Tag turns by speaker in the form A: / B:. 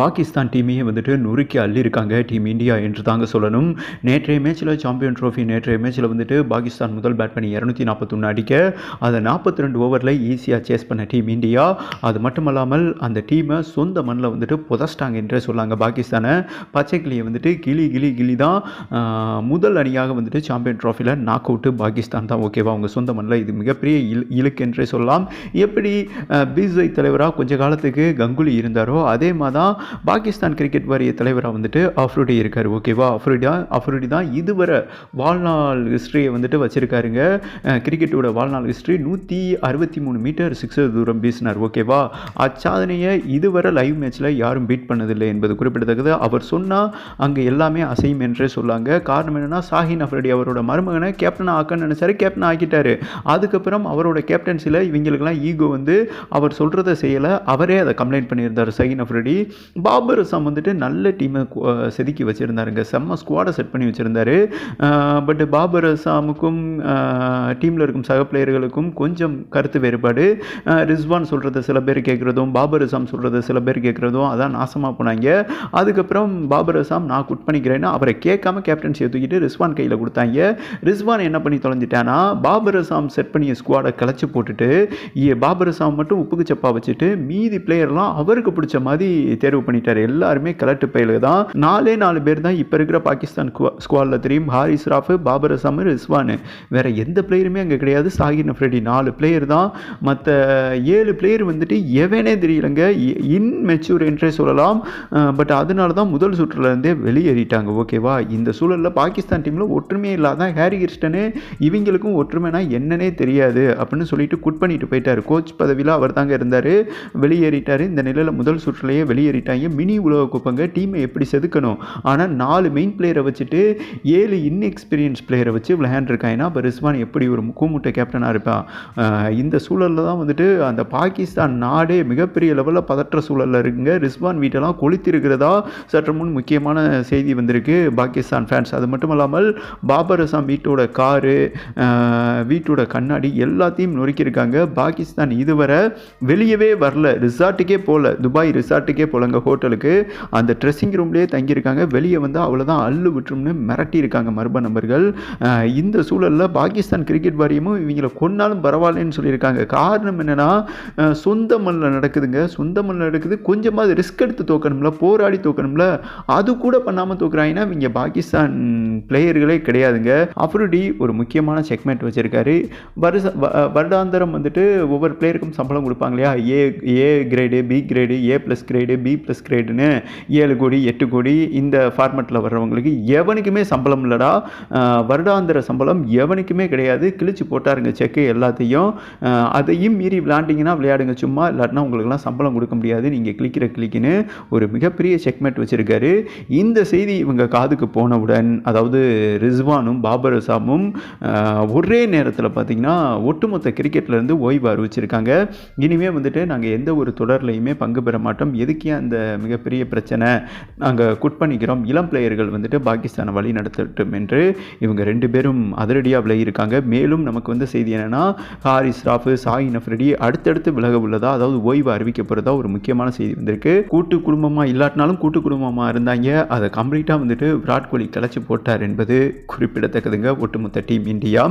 A: பாகிஸ்தான் டீமையே வந்துட்டு நொறுக்கி அள்ளியிருக்காங்க team India என்று தாங்க சொல்லணும். நேற்றைய மேட்ச்சில் சாம்பியன் ட்ரோஃபி நேற்றைய மேட்ச்சில் வந்துட்டு பாகிஸ்தான் முதல் பேட் பண்ணி இரநூத்தி நாற்பத்தொன்று அடிக்க அதை நாற்பத்தி ரெண்டு ஓவரில் ஈஸியாக சேஸ் பண்ண டீம் இந்தியா அது மட்டுமல்லாமல் அந்த டீமை சொந்த மண்ணில் வந்துட்டு புதச்சிட்டாங்க என்றே சொல்லாங்க பாகிஸ்தானை. பச்சைக்கிளியை வந்துட்டு கிளி கிளி கிளி தான் முதல் அணியாக வந்துட்டு சாம்பியன் ட்ராஃபியில் நாக் அவுட்டு பாகிஸ்தான் தான் ஓகேவா அவங்க சொந்த மண்ணில் இது மிகப்பெரிய இல் இழுக்கு என்றே சொல்லலாம். எப்படி பிசிஐ தலைவராக கொஞ்ச காலத்துக்கு கங்குலி இருந்தாரோ அதே மாதிரி தான் பாகிஸ்தான் கிரிக்கெட் வாரிய தலைவராக வந்துட்டு அஃப்ரிடி இருக்கார் ஓகேவா அஃப்ரிடி அஃப்ரூடி தான் இதுவரை வாழ்நாள் ஹிஸ்ட்ரியை வந்துட்டு வச்சுருக்காருங்க. கிரிக்கெட்டோட வாழ்நாள் ஹிஸ்ட்ரி நூற்றி அறுபத்தி மூணு மீட்டர் சிக்ஸர் தூரம் வீசினார் ஓகேவா அச்சாதனையை இதுவரை லைவ் மேட்ச்சில் யாரும் பீட் பண்ணதில்லை என்பது குறிப்பிடத்தக்கது. அவர் சொன்னால் அங்கே எல்லாமே அசையும் என்றே சொல்லாங்க. காரணம் என்னென்னா சாஹின் அஃப்ரடி அவரோட மருமகனை கேப்டன் ஆக்கன்னு நினச்சாரு. கேப்டன் ஆக்கிட்டாரு. அதுக்கப்புறம் அவரோட கேப்டன்சியில் இவங்களுக்கெல்லாம் ஈகோ வந்து அவர் சொல்கிறத செய்யலை. அவரே அதை கம்ப்ளைண்ட் பண்ணியிருந்தார் சஹின் அஃப்ரடி பாபர் அசாம் வந்துட்டு நல்ல டீமை செதுக்கி வச்சுருந்தாருங்க. செம்ம ஸ்குவாடை செட் பண்ணி வச்சுருந்தாரு. பட் பாபர் அசாமுக்கும் டீமில் இருக்கும் சக பிளேயர்களுக்கும் கொஞ்சம் கருத்து வேறுபாடு. ரிஸ்வான் சொல்கிறத சில பேர் கேட்குறதும் பாபர் அசாம் சொல்கிறத சில பேர் கேட்குறதும் அதான் நாசமாக போனாங்க. அதுக்கப்புறம் பாபர் அசாம் நான் குட் பண்ணிக்கிறேன்னு அவரை கேட்காம கேப்டன்சியை தூக்கிட்டு ரிஸ்வான் கையில் கொடுத்தாங்க. ரிஸ்வான் என்ன பண்ணி தொலைஞ்சிட்டானா பாபர் அசாம் செட் பண்ணிய ஸ்குவாடை கிளச்சி போட்டுட்டு இ- பாபர் அசாம் மட்டும் உப்புக்கு சப்பா வச்சுட்டு மீதி பிளேயர்லாம் அவருக்கு பிடிச்ச மாதிரி தேர்வு பண்ணிட்டார். எல்லாருமே கலட்டு பயில தான். நாலே நாலு பேர் தான் இப்போ இருக்கிற பாகிஸ்தான் ஸ்குவாடில் தெரியும். ஹாரிஸ் ராஃபு பாபர் அசாம் ரிஸ்வானு. வேற எந்த பிளேயருமே அங்கே கிடையாது. சாகிர் நஃப்ரெடி நாலு பிளேயர் தான். மற்ற ஏழு பிளேயர் வந்துட்டு எவனே தெரியலங்க. இன்மெச்சூர் என்றே சொல்லலாம். பட் அதனால தான் முதல் சுற்றுல இருந்தே வெளியேறிட்டாங்க. ஓகேவா இந்த சூழலில் பாகிஸ்தான் டீமில் ஒற்றுமையே இல்லாத ஹாரி கிறிஸ்டனு இவங்களுக்கும் ஒற்றுமைனா என்னன்னே தெரியாது அப்படின்னு சொல்லிட்டு குட் பண்ணிட்டு போயிட்டார். கோச் பதவியில் அவர் தாங்க இருந்தார். வெளியேறிட்டார். இந்த நிலையில் முதல் சுற்றுலையே வெளியேறிட்டாங்க மினி உலக டீமை எப்படி செதுக்கணும்? ஆனால் நாலு மெயின் பிளேயரை வச்சுட்டு ஏழு இன்எக்ஸ்பீரியன்ஸ் பிளேயரை வச்சு விளையாண்டுருக்காங்கன்னா இப்போ ரிஸ்வான் எப்படி ஒரு கூமுட்டை கேப்டனாக இருப்பான் இந்த சூழலில் தான் வந்துட்டு அந்த பாகிஸ்தான் நாடே மிகப்பெரிய லெவலில் பதற்ற சூழலில் இருக்குங்க. ரிஸ்வான் வீட்டெல்லாம் கொளுத்திருக்கிறதா சற்று முன் முக்கியமான செய்தி வந்திருக்கு பாகிஸ்தான் ஃபேன்ஸ் அது மட்டும் இல்லாமல் பாபர் அசாம் வீட்டோட காரு வீட்டோட கண்ணாடி எல்லாத்தையும் நொறுக்கியிருக்காங்க. பாகிஸ்தான் இதுவரை வெளியவே வரல. ரிசார்ட்டுக்கே போகல. துபாய் ரிசார்ட்டுக்கே போலங்க ஹோட்டலுக்கு அந்த ட்ரெஸ்ஸிங் ரூம்லேயே தங்கியிருக்காங்க. வெளியே வந்து அவ்வளோதான் அள்ளு விட்டுரும்னு மிரட்டியிருக்காங்க மர்ம நபர்கள். இந்த சூழலில் பாகிஸ்தான் கிரிக்கெட் வாரியமும் இவங்களை கொன்னாலும் பரவாயில்லன்னு சொல்லியிருக்காங்க. காரணம் என்னென்னா சொந்த மண்ணில் நடக்குதுங்க. சொந்த மண்ணில் நடக்குது. கொஞ்சமாவது ரிஸ்க் எடுத்து தோக்கணும்ல போராடி தோக்கணும்ல. அது கூட பண்ணாமல் தோக்குறாங்கன்னா இவங்க பாகிஸ்தான் பிளேயர்களே கிடையாதுங்க. அஃப்ரிடி ஒரு முக்கியமான செக்மெண்ட் வச்சுருக்காரு. வருஷ வ- வருடாந்திரம் வந்துட்டு ஒவ்வொரு பிளேயருக்கும் சம்பளம் கொடுப்பாங்க இல்லையா? A A grade B grade A plus grade B plus கிரேடுன்னு ஏழு கோடி எட்டு கோடி இந்த ஃபார்மெட்டில் வர்றவங்களுக்கு எவனுக்குமே சம்பளம் இல்லைடா. வருடாந்திர சம்பளம் எவனுக்குமே கிடையாது. கிழிச்சு போட்டாருங்க செக்கு எல்லாத்தையும். அதையும் மீறி விளையாண்டிங்கன்னா விளையாடுங்க சும்மா. இல்லாட்டினா உங்களுக்குலாம் சம்பளம் கொடுக்க முடியாது. நீங்கள் கிளிக்கிற கிளிக்குன்னு ஒரு மிகப்பெரிய செக்மெண்ட் வச்சுருக்காரு. இந்த செய்தி இவங்க காதுக்கு போனவுடன் அதாவது ரிஸ்வானும் பாபர் அசாமும் ஒரே நேரத்தில் பார்த்தீங்கன்னா ஒட்டுமொத்த கிரிக்கெட்லேருந்து ஓய்வு அறிவிச்சிருக்காங்க. இனிமேல் வந்துட்டு நாங்கள் எந்த ஒரு தொடர்லையுமே பங்கு பெற மாட்டோம். எதுக்கே அந்த மிகப்பெரிய பிரச்சனை நாங்கள் குட் பண்ணிக்கிறோம். இளம் பிளேயர்கள் வந்துட்டு பாகிஸ்தானை வழி நடத்தட்டும் என்று இவங்க ரெண்டு பேரும் அதிரடியாக விலகியிருக்காங்க மேலும் நமக்கு வந்து செய்தி என்னென்னா ஹாரிஸ் ராஃபு சாயின் நஃப்ரெடி அடுத்தடுத்து விலக உள்ளதா அதாவது ஓய்வு அறிவிக்க போகிறதா ஒரு முக்கியமான செய்தி வந்திருக்கு. கூட்டு குடும்பமாக இல்லாட்டினாலும் கூட்டு குடும்பமாக இருந்தாங்க. அதை கம்ப்ளீட்டாக வந்துட்டு விராட் கோலி கிளச்சி போட்டார் என்பது குறிப்பிடத்தக்கதுங்க. ஒட்டுமொத்த டீம் இந்தியா.